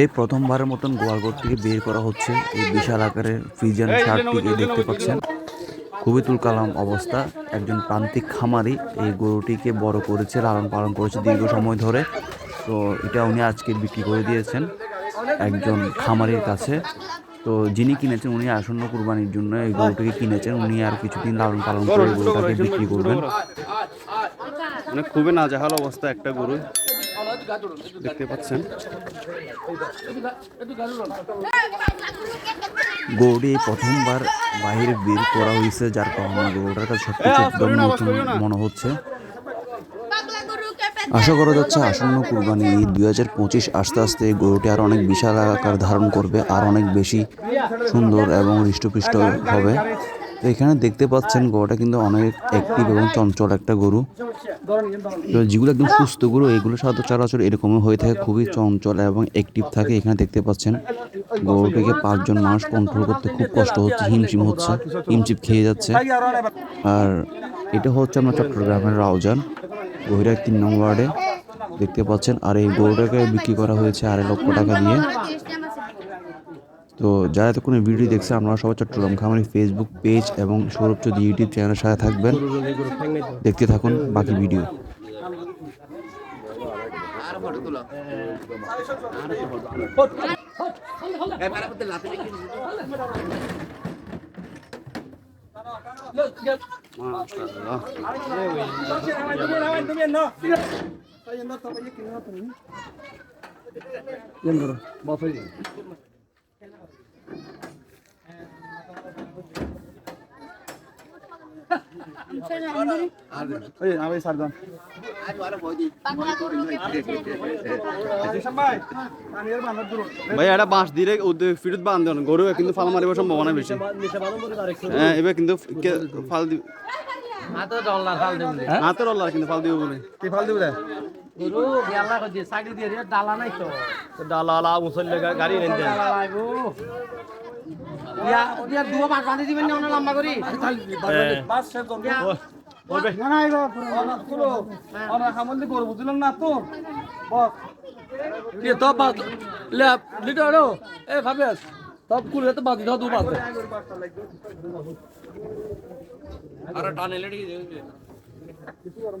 এই প্রথমবারের মতন গোয়ালঘর থেকে বের করা হচ্ছে এই বিশাল আকারের ফ্রিজিয়ান শার্টটিকে দেখতে পাচ্ছেন। খুবই তুলকালাম অবস্থা। একজন প্রান্তিক খামারি এই গরুটিকে বড় করেছে লালন পালন করেছে দীর্ঘ সময় ধরে। তো এটা উনি আজকে বিক্রি করে দিয়েছেন একজন খামারির কাছে। তো যিনি কিনেছেন উনি আসন্ন কুরবানির জন্য এই গরুটিকে কিনেছেন উনি আর কিছুদিন লালন পালন করে গরুটাকে বিক্রি করবেন। মানে খুবই নাজেহাল অবস্থা একটা গরু। দেখতে পাচ্ছেন। গরুটি প্রথমবার বাইরে বের করা হয়েছে যার কারণে গরুটার কাছে সবকিছু একদম নতুন মনে হচ্ছে। আশা করা যাচ্ছে আসন্ন কুরবানি ঈদ দুই হাজার পঁচিশ আস্তে আস্তে গরুটি আর অনেক বিশাল আকার ধারণ করবে, আর অনেক বেশি সুন্দর এবং হৃষ্টপুষ্ট হবে। এখানে দেখতে পাচ্ছেন গরুটা কিন্তু অনেক অ্যাক্টিভ এবং চঞ্চল একটা গরু। যেগুলো একদম সুস্থ গরু, এগুলো সাধারণত চলাচল এরকমই হয়ে থাকে, খুবই চঞ্চল এবং অ্যাক্টিভ থাকে। এখানে দেখতে পাচ্ছেন গরুটিকে পাঁচজন মানুষ কন্ট্রোল করতে খুব কষ্ট হচ্ছে, হিমশিম হচ্ছে হিমচিপ খেয়ে যাচ্ছে। আর এটা হচ্ছে আমরা চট্টগ্রামের রাউজান। গহিরার তিন নম্বর ওয়ার্ডে দেখতে পাচ্ছেন আর এই গরুটাকে বিক্রি করা হয়েছে আড়াই লক্ষ টাকা দিয়ে। তো যারা এতক্ষণ ভিডিও দেখছে, আপনারা সবাই চট্টগ্রাম খামারি ফেসবুক পেজ এবং সৌরভ চৌধুরী ইউটিউব চ্যানেলের সাথে থাকবেন। দেখতে থাকুন বাকি ভিডিও। মাশাআল্লাহ এই আমি ভাই এটা বাঁশ দিয়ে ফিরত বান্ধন গরু কিন্তু ফাল মারিব সম্ভাবনা বেশি। হ্যাঁ এবার কিন্তু ফাল দিব হাতের অল্লাহ কিন্তু ফাল দিব বলে। কি ফাল দিব ডালা নাই তো। ডালা মুসল্লি গাড়ি না তো লিটার এ ভাবিস সব কুলে তো বাদ দাও দু বাদ আরে টানে লেডি কিছু গরম